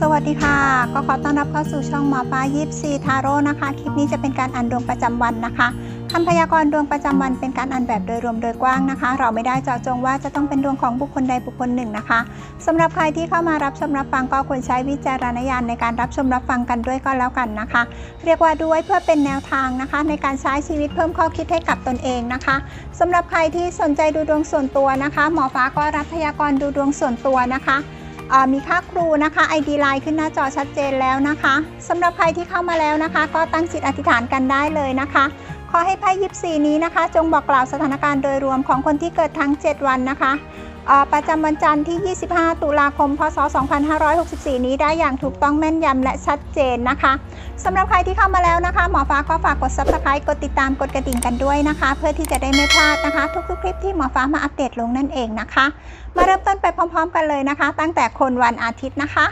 สวัสดีค่ะ ก็ขอต้อนรับเข้าสู่ช่องหมอฟ้ายิปซีทาโร่นะคะ คลิปนี้จะเป็นการอ่านดวงประจำวันนะคะคำพยากรณ์ดวงประจำวันเป็นการอ่านแบบโดยรวมโดยกว้างนะคะ เราไม่ได้เจาะจงว่าจะต้องเป็นดวงของบุคคลใดบุคคลหนึ่งนะคะสำหรับใครที่เข้ามารับชมรับฟังก็ควรใช้วิจารณญาณในการรับชมรับฟังกันด้วยก็แล้วกันนะคะ เรียกว่าด้วยเพื่อเป็นแนวทางนะคะ ในการใช้ชีวิตเพิ่มข้อคิดให้กับตนเองนะคะสำหรับใครที่สนใจดูดวงส่วนตัวนะคะ หมอฟ้าก็รับพยากรณ์ดูดวงส่วนตัวนะคะ มีค่าครูนะคะ ID Line ขึ้นหน้าจอชัดเจนแล้วนะคะสำหรับใครที่เข้ามาแล้วนะคะ ก็ตั้งจิตอธิษฐานกันได้เลยนะคะ ขอให้ไพ่ยิปซีนี้นะคะ จงบอกกล่าวสถานการณ์โดยรวมของคนที่เกิดทั้ง 7 วันนะคะ ประจำวันจันทร์ที่ 25 ตุลาคม พศ 2564 นี้ได้อย่างถูกต้องแม่นยำและชัดเจนนะคะสำหรับใครที่เข้ามาแล้วนะคะ หมอฟ้าก็ฝากกด Subscribe กดติดตามกดกระดิ่งกันด้วยนะคะ เพื่อที่จะได้ไม่พลาดนะคะ ทุกๆคลิปที่หมอฟ้ามาอัปเดตลงนั่นเองนะคะ มาเริ่มต้นไปพร้อม ๆ กันเลยนะคะ ตั้งแต่คนวันอาทิตย์นะคะ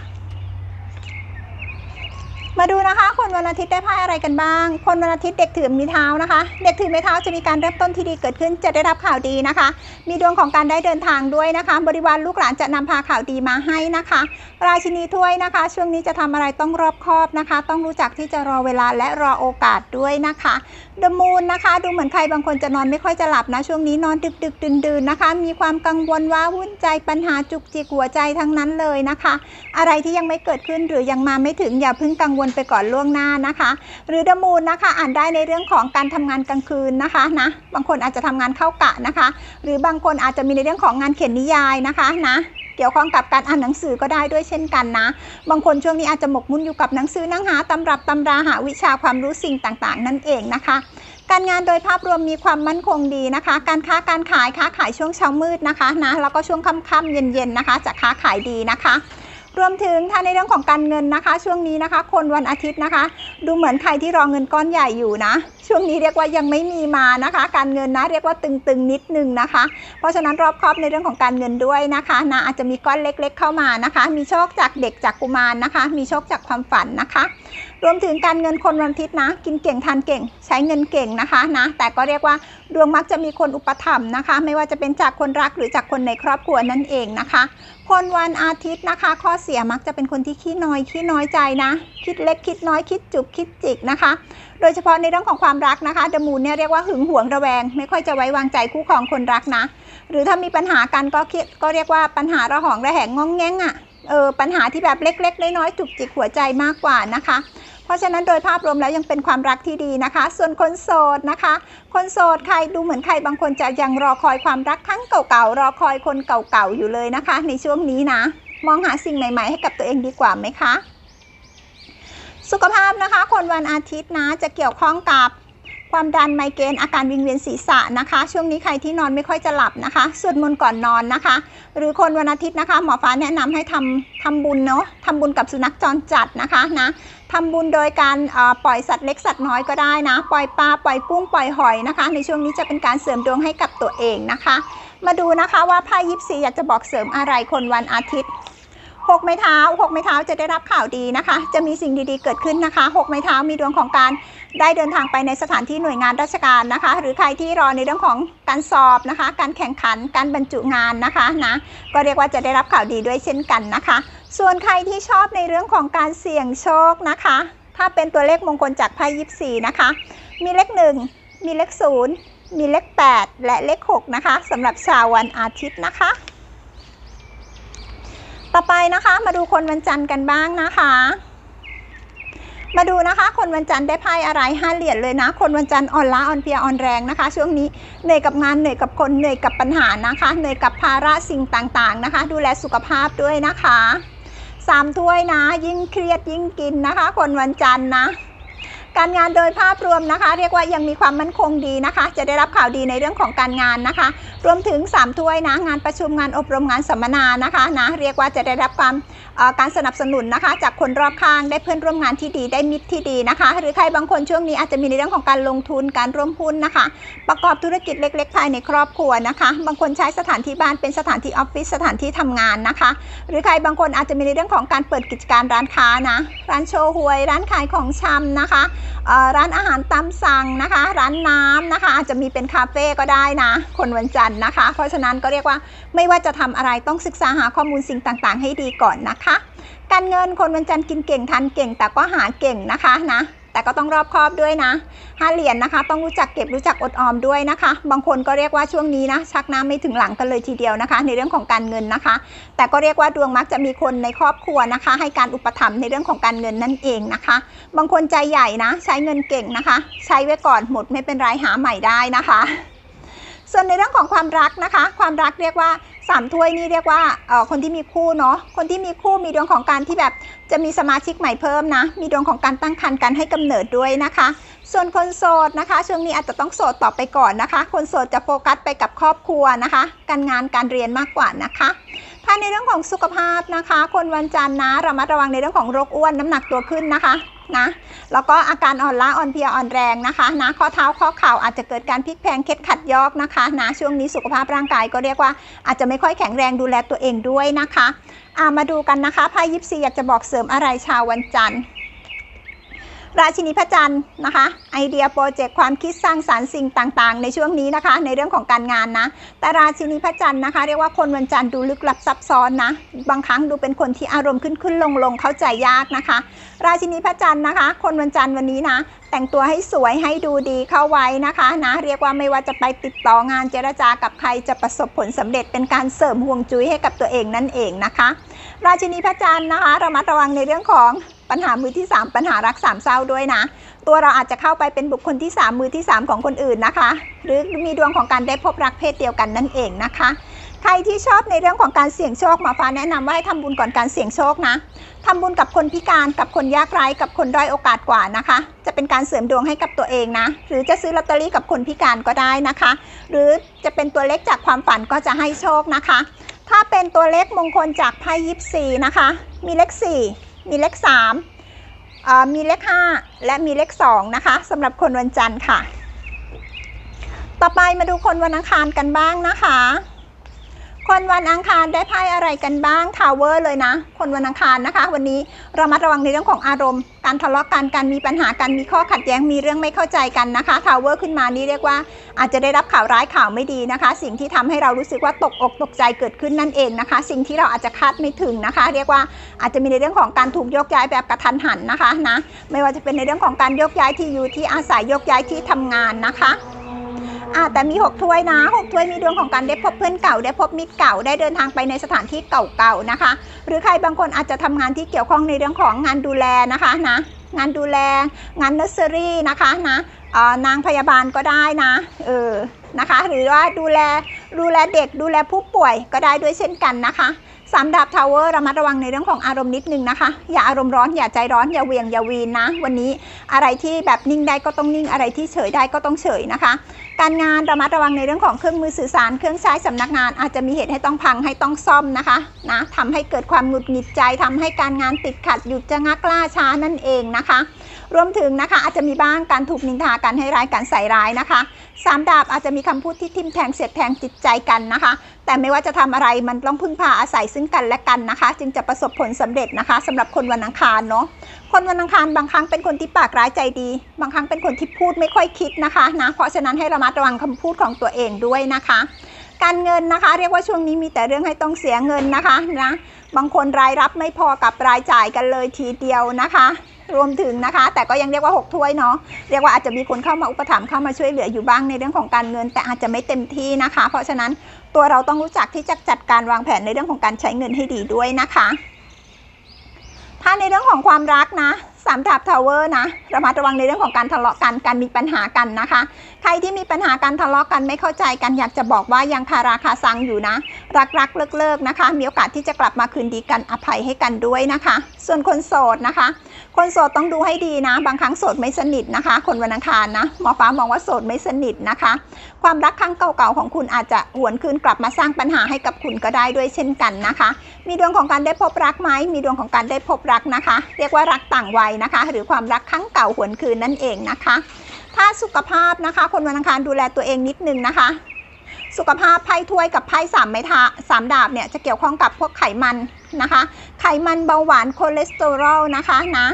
มาดูนะคะ คนวันอาทิตย์ได้ไพ่อะไรกันบ้าง คนวันอาทิตย์เด็กถือมีเท้านะคะ เด็กถือไม้เท้าจะมีการเริ่มต้นที่ดีเกิดขึ้นจะได้รับข่าวดีนะคะ มีดวงของการได้เดินทางด้วยนะคะ บริวารลูกหลานจะนำพาข่าวดีมาให้นะคะ ราชินีถ้วยนะคะ ช่วงนี้จะทำอะไรต้องรอบคอบนะคะ ต้องรู้จักที่จะรอเวลาและรอโอกาสด้วยนะคะเดมูนนะคะ ดูเหมือนใครบางคนจะนอนไม่ค่อยจะหลับนะ ช่วงนี้นอนดึกดึกดื่นดื่นนะคะ มีความกังวลว้าวุ่นใจปัญหาจุกจิกหัวใจทั้งนั้นเลยนะคะ อะไรที่ยังไม่เกิดขึ้นหรือยังมาไม่ถึงอย่าเพิ่งกังวลไปก่อนล่วงหน้านะคะ หรือเดมูนนะคะ อ่านได้ในเรื่องของการทำงานกลางคืนนะคะนะบางคนอาจจะทำงานเข้ากะนะคะ หรือบางคนอาจจะมีในเรื่องของงานเขียนนิยายนะคะนะ เกี่ยวข้องกับการอ่านหนังสือก็ได้ด้วยเช่นกันนะ บางคนช่วงนี้อาจจะหมกมุ่นอยู่กับหนังสือนั่งหาตำรับตำราหาวิชาความรู้สิ่งต่างๆ นั่นเองนะคะ การงานโดยภาพรวมมีความมั่นคงดีนะคะ การค้าการขายค้าขายช่วงเช้ามืดนะคะนะแล้วก็ช่วงค่ำๆเย็นๆนะคะ จะค้าขายดีนะคะ รวมถึงถ้าในเรื่องของการเงินนะคะ ช่วงนี้นะคะ คนวันอาทิตย์นะคะ ดูเหมือนใครที่รอเงินก้อนใหญ่อยู่นะ ช่วงนี้เรียกว่ายังไม่มีมานะคะ การเงินนะ เรียกว่าตึงๆนิดนึงนะคะ เพราะฉะนั้นรอบครอบในเรื่องของการเงินด้วยนะคะนะอาจจะมีก้อนเล็ก ๆ เข้ามานะคะ มีโชคจากเด็กจากกุมารนะคะ มีโชคจากความฝันนะคะ รวมถึงการเงินคนวันอาทิตย์นะ กินเก่งทานเก่ง ใช้เงินเก่งนะคะนะแต่ก็เรียกว่าดวงมักจะมีคนอุปถัมภ์นะคะ ไม่ว่าจะเป็นจากคนรักหรือจากคนในครอบครัวนั่นเองนะคะ คนวันอาทิตย์นะคะ ข้อเสียมักจะเป็นคนที่ขี้น้อยขี้น้อยใจนะ คิดเล็กคิดน้อยคิดจุกคิดจิกนะคะ โดยเฉพาะในเรื่องของความรักนะคะดมูนเนี่ยเรียกว่าหึงหวงระแวง ไม่ค่อยจะไว้วางใจคู่ครองคนรักนะ หรือถ้ามีปัญหากันก็คิดก็เรียกว่าปัญหาระหองระแหงงองแงงอะ่ะ เออปัญหาที่แบบเล็ก ๆ น้อยๆจุกจิกหัวใจมากกว่านะคะ เพราะฉะนั้นโดยภาพรวมแล้วยังเป็นความรักที่ดีนะคะ ส่วนคนโสดนะคะ คนโสดใครดูเหมือนใครบางคนจะยังรอคอยความรักครั้งเก่าๆรอคอยคนเก่าๆอยู่เลยนะคะ ในช่วงนี้นะ มองหาสิ่งใหม่ ๆ ให้กับตัวเองดีกว่าไหมคะ สุขภาพนะคะ คนวันอาทิตย์นะจะเกี่ยวข้องกับ ความดันไมเกรนอาการวิงเวียนศีรษะนะคะ ช่วงนี้ใครที่นอนไม่ค่อยจะหลับนะคะสวดมนต์ก่อนนอนนะคะ หรือคนวันอาทิตย์นะคะ หมอฟ้าแนะนำให้ทำทำบุญเนาะทำบุญกับสุนัขจรจัดนะคะนะทำบุญโดยการปล่อยสัตว์เล็กสัตว์น้อยก็ได้นะ ปล่อยปลาปล่อยกุ้งปล่อยหอยนะคะ ในช่วงนี้จะเป็นการเสริมดวงให้กับตัวเองนะคะ มาดูนะคะว่าไพ่ยิปซีอยากจะบอกเสริมอะไรคนวันอาทิตย์ หกไม้เท้าหกไม้เท้าจะได้รับข่าวดีนะคะ จะมีสิ่งดีๆเกิดขึ้นนะคะหกไม้เท้ามีดวงของการได้เดินทางไปในสถานที่หน่วยงานราชการนะคะ หรือใครที่รอในเรื่องของการสอบนะคะ การแข่งขันการบรรจุงานนะคะนะก็เรียกว่าจะได้รับข่าวดีด้วยเช่นกันนะคะ ส่วนใครที่ชอบในเรื่องของการเสี่ยงโชคนะคะ ถ้าเป็นตัวเลขมงคลจากไพ่ยิปซีนะคะ มีเลขหนึ่งมีเลขศูนย์มีเลขแปดและเลขหกนะคะสำหรับชาววันอาทิตย์นะคะ ต่อไปนะคะมาดูคนวันจันทร์กันบ้างนะคะ มาดูนะคะคนวันจันทร์ได้ไพ่อะไรห้าเหรียญเลยนะ คนวันจันทร์อ่อนล้าอ่อนเพลียอ่อนแรงนะคะ ช่วงนี้เหนื่อยกับงานเหนื่อยกับคนเหนื่อยกับปัญหานะคะเหนื่อยกับภาระสิ่งต่างๆนะคะ ดูแลสุขภาพด้วยนะคะสามถ้วยนะ ยิ่งเครียดยิ่งกินนะคะ คนวันจันทร์นะ การงานโดยภาพรวมนะคะ เรียกว่ายังมีความมั่นคงดีนะคะ จะได้รับข่าวดีในเรื่องของการงานนะคะ รวมถึง 3 ถ้วยนะงานประชุมงานอบรมงานสัมมนานะคะนะเรียกว่าจะได้รับความการสนับสนุนนะคะ จากคนรอบข้างได้เพื่อนร่วมงานที่ดีได้มิตรที่ดีนะคะ หรือใครบางคนช่วงนี้อาจจะมีในเรื่องของการลงทุนการร่วมหุ้นนะคะ ประกอบธุรกิจเล็ก ๆ ภายในครอบครัวนะคะ บางคนใช้สถานที่บ้านเป็นสถานที่ออฟฟิศสถานที่ทำงานนะคะ หรือใครบางคนอาจจะมีในเรื่องของการเปิดกิจการร้านค้านะร้านโชว์หวย ร้านขายของชำนะคะร้านอาหารตามสั่งนะคะ ร้านน้ำนะคะ อาจจะมีเป็นคาเฟ่ก็ได้นะ คนวันจันทร์นะคะ เพราะฉะนั้นก็เรียกว่าไม่ว่าจะทำอะไรต้องศึกษาหาข้อมูลสิ่งต่างๆ ให้ดีก่อนนะคะ การเงินคนวันจันทร์กินเก่งทันเก่งแต่ก็หาเก่งนะคะนะ แต่ก็ต้องรอบคอบด้วยนะห้าเหรียญนะคะ ต้องรู้จักเก็บรู้จักอดออมด้วยนะคะ บางคนก็เรียกว่าช่วงนี้นะ ชักน้ำไม่ถึงหลังกันเลยทีเดียวนะคะ ในเรื่องของการเงินนะคะ แต่ก็เรียกว่าดวงมักจะมีคนในครอบครัวนะคะ ให้การอุปถัมภ์ในเรื่องของการเงินนั่นเองนะคะ บางคนใจใหญ่นะ ใช้เงินเก่งนะคะ ใช้ไว้ก่อนหมดไม่เป็นไรหาใหม่ได้นะคะ ส่วนในเรื่องของความรักนะคะ ความรักเรียกว่า สามถ้วยนี่เรียกว่าเอ่อคนที่มีคู่เนาะคนที่มีคู่มีดวงของการที่แบบจะมีสมาชิกใหม่เพิ่มนะ มีดวงของการตั้งครรภ์การให้กำเนิดด้วยนะคะ ส่วนคนโสดนะคะ ช่วงนี้อาจจะต้องโสดต่อไปก่อนนะคะ คนโสดจะโฟกัสไปกับครอบครัวนะคะ การงานการเรียนมากกว่านะคะถ้าในเรื่องของสุขภาพนะคะ คนวันจันทร์นะระมัดระวังในเรื่องของโรคอ้วนน้ำหนักตัวขึ้นนะคะ นะแล้วก็อาการอ่อนล้าอ่อนเพลียอ่อนแรงนะคะนะข้อเท้าข้อเข่าอาจจะเกิดการพลิกแพลงเคล็ดขัดยอกนะคะนะช่วงนี้สุขภาพร่างกายก็เรียกว่าอาจจะไม่ค่อยแข็งแรงดูแลตัวเองด้วยนะคะามาดูกันนะคะไพ่ยิปซีอยากจะบอกเสริมอะไรชาววันจันทร์ ราชินีพระจันทร์นะคะ ไอเดียโปรเจกต์ความคิดสร้างสารรค์สิ่งต่างๆ ในช่วงนี้นะคะ ในเรื่องของการงานนะ แต่ราชินีพระจันทร์นะคะ เรียกว่าคนวันจันทร์ดูลึกลับซับซ้อนนะ บางครั้งดูเป็นคนที่อารมณ์ขึ้นขึ้นลงลงเข้าใจยากนะคะ ราชินีพระจันทร์นะคะ คนวันจันทร์วันนี้นะ แต่งตัวให้สวยให้ดูดีเข้าไว้นะคะนะ เรียกว่าไม่ว่าจะไปติดต่องานเจรจากับใครจะประสบผลสำเร็จเป็นการเสริมห่วงจุ้ยให้กับตัวเองนั่นเองนะคะ ราชินีพระจันทร์นะคะระมัดระวังในเรื่องของปัญหามือที่ 3 ปัญหารักสามเศร้าด้วยนะ ตัวเราอาจจะเข้าไปเป็นบุคคลที่ 3 มือที่ 3 ของคนอื่นนะคะ หรือมีดวงของการได้พบรักเพศเดียวกันนั่นเองนะคะ ใครที่ชอบในเรื่องของการเสี่ยงโชคหมาฟ้าแนะนำว่าให้ทำบุญก่อนการเสี่ยงโชคนะทำบุญกับคนพิการกับคนยากไร้กับคนด้อยโอกาสกว่านะคะ จะเป็นการเสริมดวงให้กับตัวเองนะ หรือจะซื้อลอตเตอรี่กับคนพิการก็ได้นะคะ หรือจะเป็นตัวเลขจากความฝันก็จะให้โชคนะคะ ถ้าเป็นตัวเลขมงคลจากไพ่ยิปซีนะคะ มีเลข4มีเลข3อ่ามีเลข5และมีเลข2นะคะสำหรับคนวันจันทร์ค่ะ ต่อไปมาดูคนวันอังคารกันบ้างนะคะ คนวันอังคารได้ไพ่อะไรกันบ้างทาวเวอร์เลยนะ คนวันอังคารนะคะ วันนี้เรามาระวังในเรื่องของอารมณ์ การทะเลาะกันการมีปัญหากันมีข้อขัดแย้งมีเรื่องไม่เข้าใจกันนะคะทาวเวอร์ขึ้นมานี่เรียกว่า อาจจะได้รับข่าวร้ายข่าวไม่ดีนะคะ สิ่งที่ทำให้เรารู้สึกว่าตกอกตกใจเกิดขึ้นนั่นเองนะคะ สิ่งที่เราอาจจะคาดไม่ถึงนะคะ เรียกว่าอาจจะมีในเรื่องของการถูกยกย้ายแบบกระทันหันนะคะนะไม่ว่าจะเป็นในเรื่องของการยกย้ายที่อยู่ที่อาศัยยกย้ายที่ทำงานนะคะ อ่าแต่มี 6 ถ้วยนะ 6 ถ้วยมีดวงของการได้พบเพื่อนเก่า ได้พบมิตรเก่า ได้เดินทางไปในสถานที่เก่าๆนะคะ หรือใครบางคนอาจจะทำงานที่เกี่ยวข้องในเรื่องของงานดูแลนะคะนะ งานดูแล งานเนอร์เซอรี่นะคะนะนางพยาบาลก็ได้นะ เออ นะคะ หรือว่าดูแล ดูแลเด็ก ดูแลผู้ป่วยก็ได้ด้วยเช่นกันนะคะสามดาบทาวเวอร์ระมัดระวังในเรื่องของอารมณ์นิดนึงนะคะ อย่าอารมณ์ร้อนอย่าใจร้อนอย่าเวียงอย่าวีนนะ วันนี้อะไรที่แบบนิ่งได้ก็ต้องนิ่งอะไรที่เฉยได้ก็ต้องเฉยนะคะ การงานระมัดระวังในเรื่องของเครื่องมือสื่อสารเครื่องใช้สำนักงาน อาจจะมีเหตุให้ต้องพังให้ต้องซ่อมนะคะนะทำให้เกิดความหงุดหงิดใจทำให้การงานติดขัดหยุดจะงักล่าช้านั่นเองนะคะ รวมถึงนะคะอาจจะมีบ้างการถูกนินทาการให้ร้ายการใส่ร้ายนะคะสามดาบอาจจะมีคำพูดที่ทิ่มแทงเสียดแทงจิตใจกันนะคะ แต่ไม่ว่าจะทำอะไรมันต้องพึ่งพาอาศัยซึ่งกันและกันนะคะ จึงจะประสบผลสำเร็จนะคะสำหรับคนวันอังคารเนาะคนวันอังคารบางครั้งเป็นคนที่ปากร้ายใจดี บางครั้งเป็นคนที่พูดไม่ค่อยคิดนะคะนะเพราะฉะนั้นให้ระมัดระวังคำพูดของตัวเองด้วยนะคะ การเงินนะคะ เรียกว่าช่วงนี้มีแต่เรื่องให้ต้องเสียเงินนะคะนะบางคนรายรับไม่พอกับรายจ่ายกันเลยทีเดียวนะคะ รวมถึงนะคะ แต่ก็ยังเรียกว่า 6 ถ้วยเนาะเรียกว่าอาจจะมีคนเข้ามาอุปถัมภ์เข้ามาช่วยเหลืออยู่บ้างในเรื่องของการเงิน แต่อาจจะไม่เต็มที่นะคะ เพราะฉะนั้นตัวเราต้องรู้จักที่จะจัดการวางแผนในเรื่องของการใช้เงินให้ดีด้วยนะคะ ถ้าในเรื่องของความรักนะสามดาบทาวเวอร์นะระมัดระวังในเรื่องของการทะเลาะกันการมีปัญหากันนะคะ ใครที่มีปัญหาการทะเลาะกันไม่เข้าใจกันอยากจะบอกว่ายังคาราคาซังอยู่นะ รักรักเลิกเลิกนะคะ มีโอกาสที่จะกลับมาคืนดีกันอภัยให้กันด้วยนะคะ ส่วนคนโสดนะคะ คนโสดต้องดูให้ดีนะ บางครั้งโสดไม่สนิทนะคะ คนวันอังคารนะหมอฟ้ามองว่าโสดไม่สนิทนะคะ ความรักครั้งเก่าๆของคุณอาจจะหวนคืนกลับมาสร้างปัญหาให้กับคุณก็ได้ด้วยเช่นกันนะคะ มีดวงของการได้พบรักไหมมีดวงของการได้พบรักนะคะ เรียกว่ารักต่างวัยนะคะ หรือความรักครั้งเก่าหวนคืนนั่นเองนะคะ ถ้าสุขภาพนะคะ คนวันอังคารดูแลตัวเองนิดนึงนะคะ สุขภาพไพ่ถ้วยกับไพ่สามไม้ท้าสามดาบเนี่ยจะเกี่ยวข้องกับพวกไขมันนะคะ ไขมันเบาหวานคอเลสเตอรอลนะคะนะ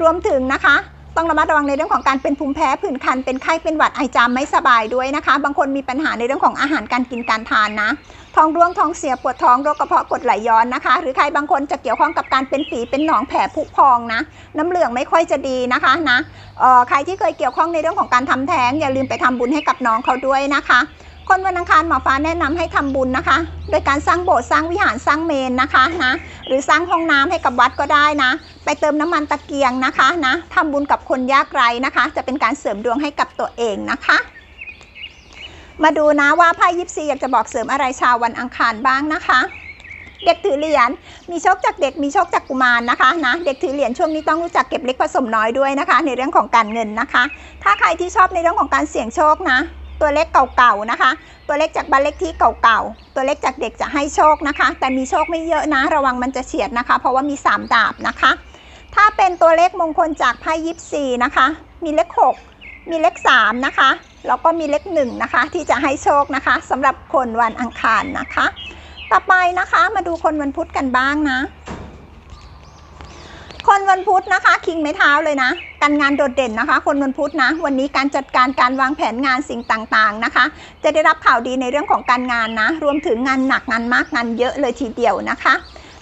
รวมถึงนะคะต้องระมัดระวังในเรื่องของการเป็นภูมิแพ้ผื่นคันเป็นไข้เป็นหวัดไอจามไม่สบายด้วยนะคะ บางคนมีปัญหาในเรื่องของอาหารการกินการทานนะ ท้องร่วงท้องเสียปวดท้องโรคกระเพาะกดไหลย้อนนะคะ หรือใครบางคนจะเกี่ยวข้องกับการเป็นฝีเป็นหนองแผลผุพองนะ น้ำเหลืองไม่ค่อยจะดีนะคะนะเออใครที่เคยเกี่ยวข้องในเรื่องของการทำแท้ง อย่าลืมไปทำบุญให้กับน้องเขาด้วยนะคะ คนวันอังคารหมอฟ้าแนะนำให้ทำบุญนะคะ โดยการสร้างโบสถ์สร้างวิหารสร้างเมนนะคะนะหรือสร้างห้องน้ำให้กับวัดก็ได้นะ ไปเติมน้ำมันตะเกียงนะคะนะทำบุญกับคนยากไร้นะคะ จะเป็นการเสริมดวงให้กับตัวเองนะคะ มาดูนะว่าไพ่ยิปซีอยากจะบอกเสริมอะไรชาววันอังคารบ้างนะคะ เด็กถือเหรียญมีโชคจากเด็กมีโชคจากกุมารนะคะนะเด็กถือเหรียญช่วงนี้ต้องรู้จักเก็บเล็กผสมน้อยด้วยนะคะ ในเรื่องของการเงินนะคะ ถ้าใครที่ชอบในเรื่องของการเสี่ยงโชคนะ ตัวเลขเก่าๆนะคะ ตัวเลขจากบ้านเลขที่เก่าๆตัวเลขจากเด็กจะให้โชคนะคะ แต่มีโชคไม่เยอะนะ ระวังมันจะเฉียดนะคะ เพราะว่ามี 3 ดาบนะคะ ถ้าเป็นตัวเลขมงคลจากไพ่ยิปซีนะคะ มีเลข 6 มีเลข3นะคะ แล้วก็มีเลข1นะคะที่จะให้โชคนะคะสำหรับคนวันอังคารนะคะ ต่อไปนะคะมาดูคนวันพุธกันบ้างนะ คนวันพุธนะคะ คิงไม้เท้าเลยนะ การงานโดดเด่นนะคะ คนวันพุธนะ วันนี้การจัดการการวางแผนงานสิ่งต่างๆนะคะ จะได้รับข่าวดีในเรื่องของการงานนะ รวมถึงงานหนักงานมากงานเยอะเลยทีเดียวนะคะ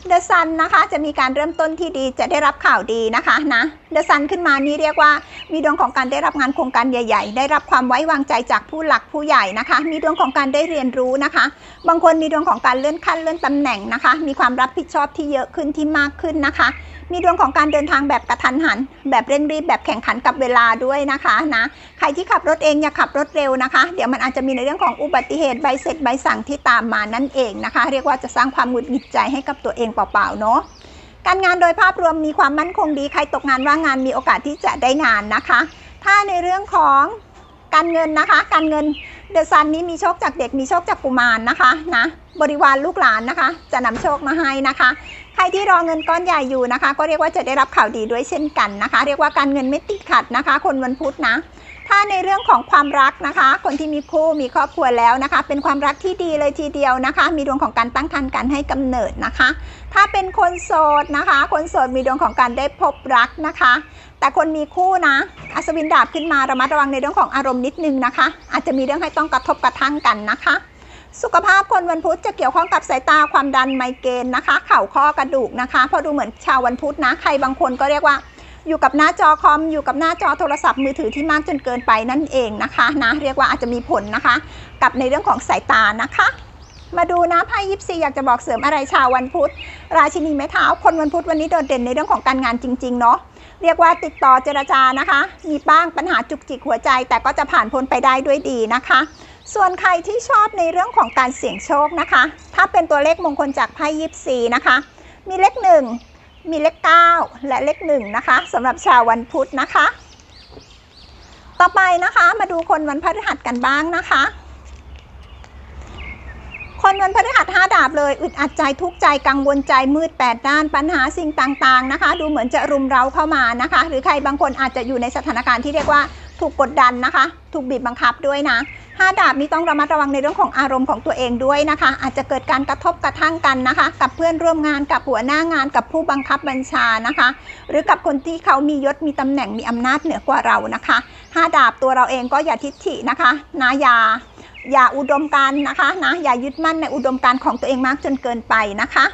เดอะซันนะคะจะมีการเริ่มต้นที่ดีจะได้รับข่าวดีนะคะนะเดอะซันขึ้นมานี่เรียกว่า มีดวงของการได้รับงานโครงการใหญ่ ๆ ได้รับความไว้วางใจจากผู้หลักผู้ใหญ่นะคะ มีดวงของการได้เรียนรู้นะคะ บางคนมีดวงของการเลื่อนขั้นเลื่อนตำแหน่งนะคะ มีความรับผิดชอบที่เยอะขึ้นที่มากขึ้นนะคะ มีดวงของการเดินทางแบบกระทันหัน แบบเร่งรีบแบบแข่งขันกับเวลาด้วยนะคะนะใครที่ขับรถเองอย่าขับรถเร็วนะคะ เดี๋ยวมันอาจจะมีในเรื่องของอุบัติเหตุใบเสร็จใบสั่งที่ตามมานั่นเองนะคะ เรียกว่าจะสร้างความหงุดหงิดใจให้กับตัวเองเปล่าๆเนาะการงานโดยภาพรวมมีความมั่นคงดีใครตกงานว่างงานมีโอกาสที่จะได้งานนะคะ ถ้าในเรื่องของการเงินนะคะ การเงินเดอะซันนี้มีโชคจากเด็กมีโชคจากกุมารนะคะนะบริวารลูกหลานนะคะ จะนำโชคมาให้นะคะ ใครที่รอเงินก้อนใหญ่อยู่นะคะ ก็เรียกว่าจะได้รับข่าวดีด้วยเช่นกันนะคะ เรียกว่าการเงินไม่ติดขัดนะคะ คนวันพุธนะ ถ้าในเรื่องของความรักนะคะ คนที่มีคู่มีครอบครัวแล้วนะคะ เป็นความรักที่ดีเลยทีเดียวนะคะ มีดวงของการตั้งครรภ์การให้กำเนิดนะคะ ถ้าเป็นคนโสดนะคะ คนโสดมีดวงของการได้พบรักนะคะ แต่คนมีคู่นะ อัศวินดาบขึ้นมาระมัดระวังในเรื่องของอารมณ์นิดนึงนะคะ อาจจะมีเรื่องให้ต้องกระทบกระทั่งกันนะคะ สุขภาพคนวันพุธจะเกี่ยวข้องกับสายตาความดันไมเกรนนะคะ เข่าข้อกระดูกนะคะเพราะดูเหมือนชาววันพุธนะ ใครบางคนก็เรียกว่าอยู่กับหน้าจอคอมอยู่กับหน้าจอโทรศัพท์มือถือที่มากจนเกินไปนั่นเองนะคะนะเรียกว่าอาจจะมีผลนะคะ กับในเรื่องของสายตานะคะ มาดูนะไพ่ยิปซีอยากจะบอกเสริมอะไรชาววันพุธ ราชินีไม้เท้าคนวันพุธวันนี้โดดเด่นในเรื่องของการงานจริง ๆ เนาะเรียกว่าติดต่อเจรจานะคะ มีบ้างปัญหาจุกจิกหัวใจ แต่ก็จะผ่านพ้นไปได้ด้วยดีนะคะ ส่วนใครที่ชอบในเรื่องของการเสี่ยงโชคนะคะ ถ้าเป็นตัวเลขมงคลจากไพ่ยิปซีนะคะ มีเลขหนึ่งมีเลขเก้าและเลขหนึ่งนะคะสำหรับชาววันพุธนะคะ ต่อไปนะคะมาดูคนวันพฤหัสกันบ้างนะคะ คนวันพฤหัสห้าดาบเลย อึดอัดใจทุกใจกังวลใจมืดแปดด้านปัญหาสิ่งต่างๆนะคะ ดูเหมือนจะรุมเร้าเข้ามานะคะ หรือใครบางคนอาจจะอยู่ในสถานการณ์ที่เรียกว่าถูกกดดันนะคะ ถูกบีบบังคับด้วยนะห้าดาบนี้ต้องระมัดระวังในเรื่องของอารมณ์ของตัวเองด้วยนะคะ อาจจะเกิดการกระทบกระทั่งกันนะคะ กับเพื่อนร่วมงานกับหัวหน้างานกับผู้บังคับบัญชานะคะ หรือกับคนที่เขามียศมีตำแหน่งมีอำนาจเหนือกว่าเรานะคะห้าดาบตัวเราเองก็อย่าทิฐินะคะนะอย่า อย่าอุดมการนะคะนะอย่ายึดมั่นในอุดมการของตัวเองมากจนเกินไปนะคะ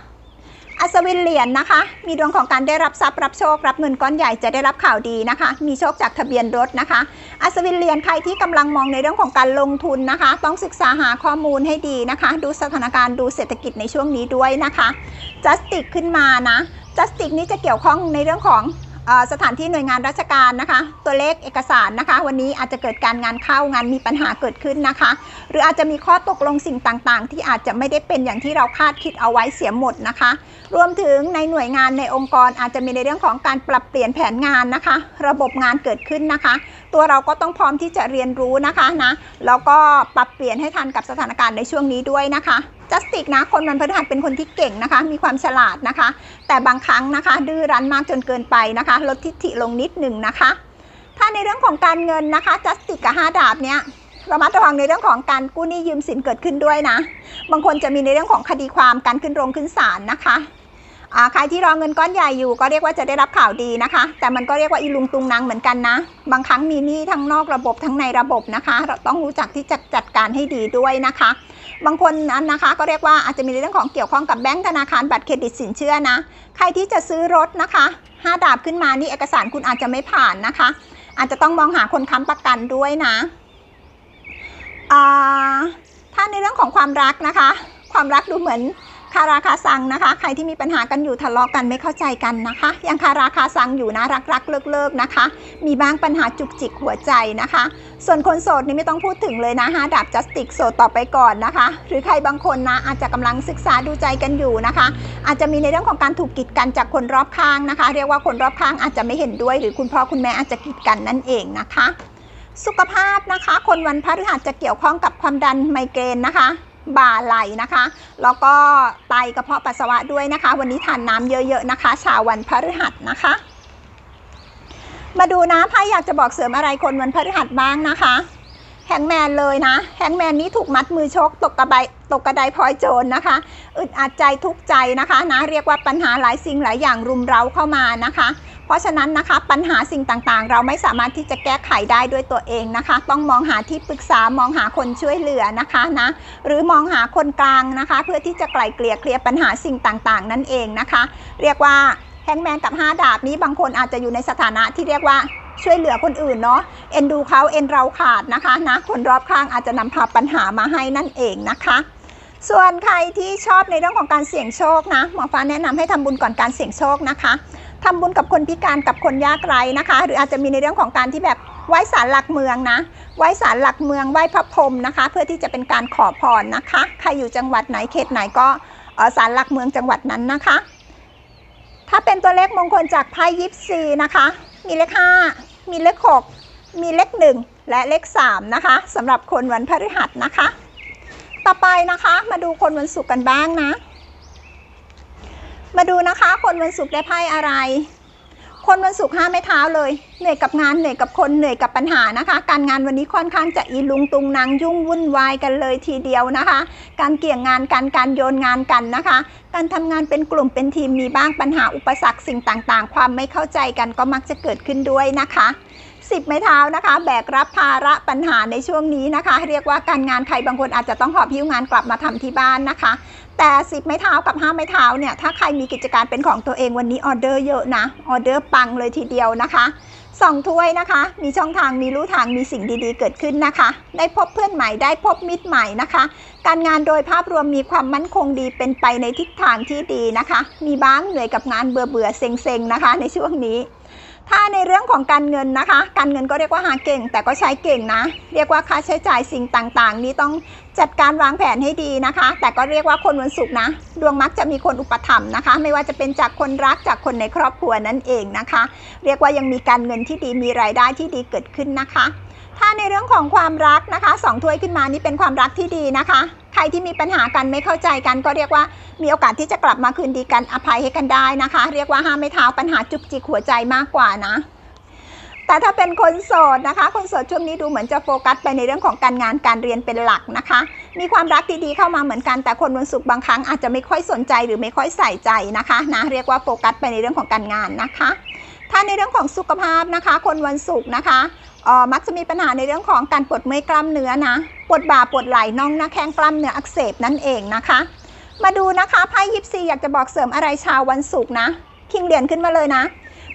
อัศวินเหรียญนะคะ มีดวงของการได้รับทรัพย์รับโชครับเงินก้อนใหญ่จะได้รับข่าวดีนะคะ มีโชคจากทะเบียนรถนะคะ อัศวินเหรียญใครที่กำลังมองในเรื่องของการลงทุนนะคะ ต้องศึกษาหาข้อมูลให้ดีนะคะ ดูสถานการณ์ดูเศรษฐกิจในช่วงนี้ด้วยนะคะจัสติกขึ้นมานะจัสติกนี้จะเกี่ยวข้องในเรื่องของ สถานที่หน่วยงานราชการนะคะ ตัวเลขเอกสารนะคะ วันนี้อาจจะเกิดการงานเข้างานมีปัญหาเกิดขึ้นนะคะ หรืออาจจะมีข้อตกลงสิ่งต่างๆ ที่อาจจะไม่ได้เป็นอย่างที่เราคาดคิดเอาไว้เสียหมดนะคะ รวมถึงในหน่วยงานในองค์กรอาจจะมีในเรื่องของการปรับเปลี่ยนแผนงานนะคะ ระบบงานเกิดขึ้นนะคะ ตัวเราก็ต้องพร้อมที่จะเรียนรู้นะคะนะแล้วก็ปรับเปลี่ยนให้ทันกับสถานการณ์ในช่วงนี้ด้วยนะคะ จัสติกนะคนวันพฤหัสเป็นคนที่เก่งนะคะ มีความฉลาดนะคะ แต่บางครั้งนะคะ ดื้อรั้นมากจนเกินไปนะคะ ลดทิฐิลงนิดหนึ่งนะคะ ถ้าในเรื่องของการเงินนะคะจัสติกกับห้าดาบเนี้ยระมัดระวังในเรื่องของการกู้หนี้ยืมสินเกิดขึ้นด้วยนะ บางคนจะมีในเรื่องของคดีความการขึ้นโรงขึ้นศาลนะคะ ใครที่รอเงินก้อนใหญ่อยู่ก็เรียกว่าจะได้รับข่าวดีนะคะ แต่มันก็เรียกว่าอีลุงตุงนางเหมือนกันนะ บางครั้งมีหนี้ทั้งนอกระบบทั้งในระบบนะคะ เราต้องรู้จักที่จะจัดการให้ดีด้วยนะคะ บางคนนั้นนะคะ ก็เรียกว่าอาจจะมีในเรื่องของเกี่ยวข้องกับแบงก์ธนาคารบัตรเครดิตสินเชื่อนะ ใครที่จะซื้อรถนะคะห้าดาบขึ้นมานี่เอกสารคุณอาจจะไม่ผ่านนะคะ อาจจะต้องมองหาคนค้ำประกันด้วยนะถ้าในเรื่องของความรักนะคะ ความรักดูเหมือน คาราคาซังนะคะ ใครที่มีปัญหากันอยู่ทะเลาะกันไม่เข้าใจกันนะคะ ยังคาราคาซังอยู่นะรักรักเลิกเลิกๆนะคะ มีบ้างปัญหาจุกจิกหัวใจนะคะ ส่วนคนโสดนี่ไม่ต้องพูดถึงเลยนะฮะดาบจัสติกโสดต่อไปก่อนนะคะ หรือใครบางคนนะอาจจะกำลังศึกษาดูใจกันอยู่นะคะ อาจจะมีในเรื่องของการถูกกีดกันจากคนรอบข้างนะคะ เรียกว่าคนรอบข้างอาจจะไม่เห็นด้วย หรือคุณพ่อคุณแม่อาจจะกีดกันนั่นเองนะคะ สุขภาพนะคะ คนวันพฤหัสจะเกี่ยวข้องกับความดันไมเกรนนะคะ บ่าไหลนะคะ แล้วก็ไตกระเพาะปัสสาวะด้วยนะคะ วันนี้ทานน้ำเยอะๆนะคะชาววันพฤหัสนะคะ มาดูนะไพ่อยากจะบอกเสริมอะไรคนวันพฤหัสบ้างนะคะแฮงแมนเลยนะแฮงแมนนี้ถูกมัดมือชกตกกระไบตกกระไดพลอยโจรนะคะอึดอัดใจทุกใจนะคะนะเรียกว่าปัญหาหลายสิ่งหลายอย่างรุมเร้าเข้ามานะคะ เพราะฉะนั้นนะคะปัญหาสิ่งต่างๆ เราไม่สามารถที่จะแก้ไขได้ด้วยตัวเองนะคะ ต้องมองหาที่ปรึกษามองหาคนช่วยเหลือนะคะนะหรือมองหาคนกลางนะคะ เพื่อที่จะไกล่เกลี่ยเคลียร์ปัญหาสิ่งต่างๆ นั่นเองนะคะ เรียกว่าแฮงแมนกับ 5 ดาบนี้บางคนอาจจะอยู่ในสถานะที่เรียกว่าช่วยเหลือคนอื่นเนาะเอ็นดูเขาเอ็นเราขาดนะคะนะคนรอบข้างอาจจะนำพาปัญหามาให้นั่นเองนะคะ ส่วนใครที่ชอบในเรื่องของการเสี่ยงโชคนะหมอฟ้าแนะนำให้ทำบุญก่อนการเสี่ยงโชคนะคะ ทำบุญกับคนพิการกับคนยากไร้นะคะ หรืออาจจะมีในเรื่องของการที่แบบไหว้ศาลหลักเมืองนะไหว้ศาลหลักเมืองไหว้พระพรหมนะคะ เพื่อที่จะเป็นการขอพรนะคะ ใครอยู่จังหวัดไหนเขตไหนก็ศาลหลักเมืองจังหวัดนั้นนะคะ ถ้าเป็นตัวเลขมงคลจากไพ่ยิปซีนะคะ มีเลขห้ามีเลขหกมีเลขหนึ่งและเลขสามนะคะสำหรับคนวันพฤหัสนะคะ ต่อไปนะคะมาดูคนวันศุกร์กันบ้างนะ มาดูนะคะ คนวันศุกร์ได้ไพ่อะไร คนวันศุกร์ห้าไม่เท้าเลย เหนื่อยกับงานเหนื่อยกับคนเหนื่อยกับปัญหานะคะ การงานวันนี้ค่อนข้างจะอีลุงตุงนางยุ่งวุ่นวายกันเลยทีเดียวนะคะ การเกี่ยงงานกันการโยนงานกันนะคะ การทำงานเป็นกลุ่มเป็นทีมมีบ้างปัญหาอุปสรรคสิ่งต่างๆ ความไม่เข้าใจกันก็มักจะเกิดขึ้นด้วยนะคะ สิบไม้เท้านะคะ แบกรับภาระปัญหาในช่วงนี้นะคะ เรียกว่าการงานใครบางคนอาจจะต้องหอบพิ้วงานกลับมาทำที่บ้านนะคะ แต่สิบไม้เท้ากับห้าไม้เท้าเนี่ยถ้าใครมีกิจการเป็นของตัวเองวันนี้ออเดอร์เยอะนะออเดอร์ปังเลยทีเดียวนะคะสองถ้วยนะคะ มีช่องทางมีลู่ทางมีสิ่งดีๆ เกิดขึ้นนะคะ ได้พบเพื่อนใหม่ได้พบมิตรใหม่นะคะ การงานโดยภาพรวมมีความมั่นคงดีเป็นไปในทิศทางที่ดีนะคะ มีบ้างเหนื่อยกับงานเบื่อเบื่อๆเซ็งๆนะคะ ในช่วงนี้ ถ้าในเรื่องของการเงินนะคะ การเงินก็เรียกว่าหาเก่ง แต่ก็ใช้เก่งนะ เรียกว่าค่าใช้จ่ายสิ่งต่างๆ นี้ต้องจัดการวางแผนให้ดีนะคะ แต่ก็เรียกว่าคนวันศุกร์นะ ดวงมักจะมีคนอุปถัมภ์นะคะ ไม่ว่าจะเป็นจากคนรักจากคนในครอบครัวนั่นเองนะคะ เรียกว่ายังมีการเงินที่ดีมีรายได้ที่ดีเกิดขึ้นนะคะ ถ้าในเรื่องของความรักนะคะสองถ้วยขึ้นมานี่เป็นความรักที่ดีนะคะ ใครที่มีปัญหากันไม่เข้าใจกันก็เรียกว่ามีโอกาสที่จะกลับมาคืนดีกันอภัยให้กันได้นะคะ เรียกว่าห้ามไม่เท้าปัญหาจุกจิกหัวใจมากกว่านะ แต่ถ้าเป็นคนโสดนะคะ คนโสดช่วงนี้ดูเหมือนจะโฟกัสไปในเรื่องของการงานการเรียนเป็นหลักนะคะ มีความรักดีๆเข้ามาเหมือนกันแต่คนวันศุกร์บางครั้งอาจจะไม่ค่อยสนใจหรือไม่ค่อยใส่ใจนะคะนะเรียกว่าโฟกัสไปในเรื่องของการงานนะคะ ถ้าในเรื่องของสุขภาพนะคะ คนวันศุกร์นะคะออมักจะมีปัญหาในเรื่องของการปวดเมื่อยกล้ามเนื้อนะ ปวดบ่าปวดไหล่น่องน้าแข้งกล้ามเนื้ออักเสบนั่นเองนะคะ มาดูนะคะไพ่ยิปซีอยากจะบอกเสริมอะไรชาววันศุกร์นะ คิงเหรียญขึ้นมาเลยนะ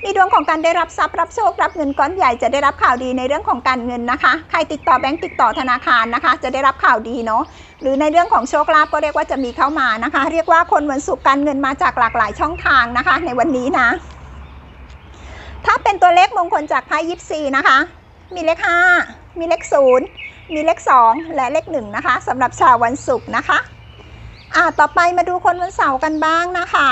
มีดวงของการได้รับทรัพย์รับโชครับเงินก้อนใหญ่จะได้รับข่าวดีในเรื่องของการเงินนะคะ ใครติดต่อแบงก์ติดต่อธนาคารนะคะ จะได้รับข่าวดีเนาะ หรือในเรื่องของโชคลาภก็เรียกว่าจะมีเข้ามานะคะ เรียกว่าคนวันศุกร์การเงินมาจากหลากหลายช่องทางนะคะ ในวันนี้นะ ถ้าเป็นตัวเลขมงคลจากไพ่ยิปซีนะคะ มีเลข 5 มีเลข 0 มีเลข 2 และเลข 1 นะคะสำหรับชาววันศุกร์นะคะ อ่าต่อไปมาดูคนวันเสาร์กันบ้างนะคะ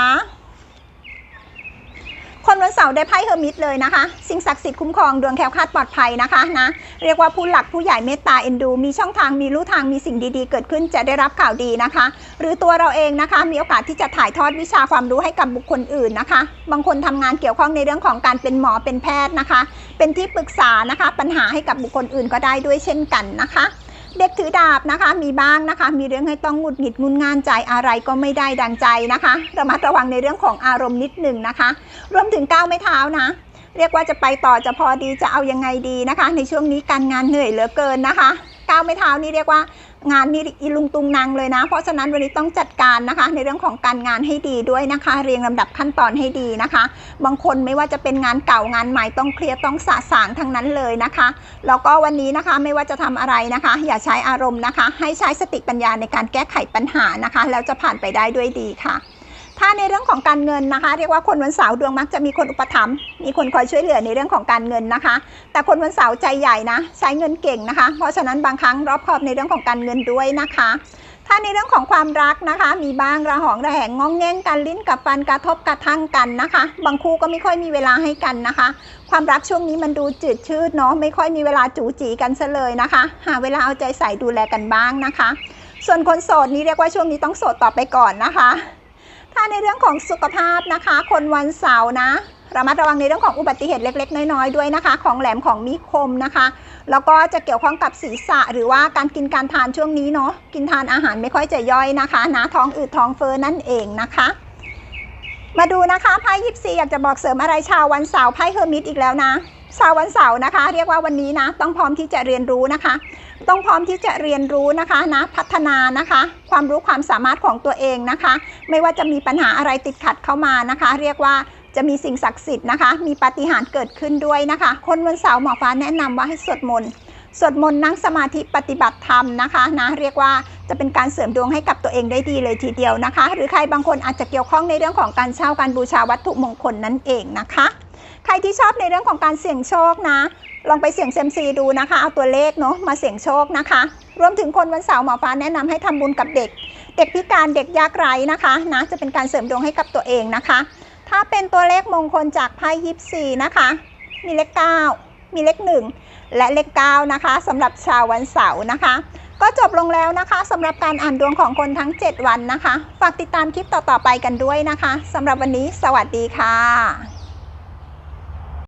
คนวันเสาร์ได้ไพ่เฮอร์มิตเลยนะคะ สิ่งศักดิ์สิทธิ์คุ้มครองดวงแคล้วคลาดปลอดภัยนะคะนะ เรียกว่าผู้หลักผู้ใหญ่เมตตาเอ็นดู มีช่องทางมีลู่ทางมีสิ่งดีๆ เกิดขึ้นจะได้รับข่าวดีนะคะ หรือตัวเราเองนะคะ มีโอกาสที่จะถ่ายทอดวิชาความรู้ให้กับบุคคลอื่นนะคะ บางคนทำงานเกี่ยวข้องในเรื่องของการเป็นหมอเป็นแพทย์นะคะ เป็นที่ปรึกษานะคะ ปัญหาให้กับบุคคลอื่นก็ได้ด้วยเช่นกันนะคะ เด็กถือดาบนะคะ มีบ้างนะคะ มีเรื่องให้ต้องหงุดหงิดงุนงานใจอะไรก็ไม่ได้ดังใจนะคะระมัดระวังในเรื่องของอารมณ์นิดหนึ่งนะคะ รวมถึงก้าวไม่เท้านะ เรียกว่าจะไปต่อจะพอดีจะเอายังไงดีนะคะ ในช่วงนี้การงานเหนื่อยเหลือเกินนะคะก้าวไม่เท้านี่เรียกว่า งานนี่อีลุงตุงนางเลยนะ เพราะฉะนั้นวันนี้ต้องจัดการนะคะ ในเรื่องของการงานให้ดีด้วยนะคะ เรียงลำดับขั้นตอนให้ดีนะคะ บางคนไม่ว่าจะเป็นงานเก่างานใหม่ต้องเคลียร์ต้องสะสางทั้งนั้นเลยนะคะแล้วก็วันนี้นะคะไม่ว่าจะทำอะไรนะคะ อย่าใช้อารมณ์นะคะ ให้ใช้สติปัญญาในการแก้ไขปัญหานะคะ แล้วจะผ่านไปได้ด้วยดีค่ะ ถ้าในเรื่องของการเงินนะคะ เรียกว่าคนวันเสาร์ดวงมักจะมีคนอุปถัมภ์มีคนคอยช่วยเหลือในเรื่องของการเงินนะคะ แต่คนวันเสาร์ใจใหญ่นะ ใช้เงินเก่งนะคะ เพราะฉะนั้นบางครั้งรอบคอบในเรื่องของการเงินด้วยนะคะ ถ้าในเรื่องของความรักนะคะ มีบ้างระหองระแหงงองแงงกันลิ้นกับฟันกระทบกระทั่งกันนะคะ บางคู่ก็ไม่ค่อยมีเวลาให้กันนะคะ ความรักช่วงนี้มันดูจืดชืดเนาะไม่ค่อยมีเวลาจูจีกันซะเลยนะคะ หาเวลาเอาใจใส่ดูแลกันบ้างนะคะ ส่วนคนโสดนี้เรียกว่าช่วงนี้ต้องโสดต่อไปก่อนนะคะ ถ้าในเรื่องของสุขภาพนะคะ คนวันเสาร์นะระมัดระวังในเรื่องของอุบัติเหตุเล็ก ๆ น้อยๆด้วยนะคะ ของแหลมของมีคมนะคะ แล้วก็จะเกี่ยวข้องกับศีรษะ หรือว่าการกินการทานช่วงนี้เนาะกินทานอาหารไม่ค่อยจะย่อยนะคะนะท้องอืดท้องเฟ้อนั่นเองนะคะ มาดูนะคะไพ่ยิปซีอยากจะบอกเสริมอะไรชาววันเสาร์ไพ่เฮอร์มิตอีกแล้วนะชาววันเสาร์นะคะ เรียกว่าวันนี้นะ ต้องพร้อมที่จะเรียนรู้นะคะ ต้องพร้อมที่จะเรียนรู้นะคะนะพัฒนานะคะ ความรู้ความสามารถของตัวเองนะคะ ไม่ว่าจะมีปัญหาอะไรติดขัดเข้ามานะคะ เรียกว่าจะมีสิ่งศักดิ์สิทธิ์นะคะ มีปาฏิหาริย์เกิดขึ้นด้วยนะคะ คนวันเสาร์หมอฟ้าแนะนำว่าให้สวดมนต์สวดมนต์นั่งสมาธิปฏิบัติธรรมนะคะนะเรียกว่าจะเป็นการเสริมดวงให้กับตัวเองได้ดีเลยทีเดียวนะคะ หรือใครบางคนอาจจะเกี่ยวข้องในเรื่องของการเช่าการบูชาวัตถุมงคลนั่นเองนะคะ ใครที่ชอบในเรื่องของการเสี่ยงโชคนะ ลองไปเสี่ยงเซมซีดูนะคะ เอาตัวเลขเนาะมาเสี่ยงโชคนะคะ รวมถึงคนวันเสาร์หมอฟ้าแนะนำให้ทำบุญกับเด็ก เด็กพิการเด็กยากไร้นะคะนะจะเป็นการเสริมดวงให้กับตัวเองนะคะ ถ้าเป็นตัวเลขมงคลจากไพ่ยิปซีนะคะ มีเลข 9 มีเลข 1 และเลข9นะคะสำหรับชาววันเสาร์นะคะก็จบลงแล้วนะคะสำหรับการอ่านดวงของคนทั้ง 7 วันนะคะ ฝากติดตามคลิปต่อ ๆ ไปกันด้วยนะคะสำหรับวันนี้ สวัสดีค่ะ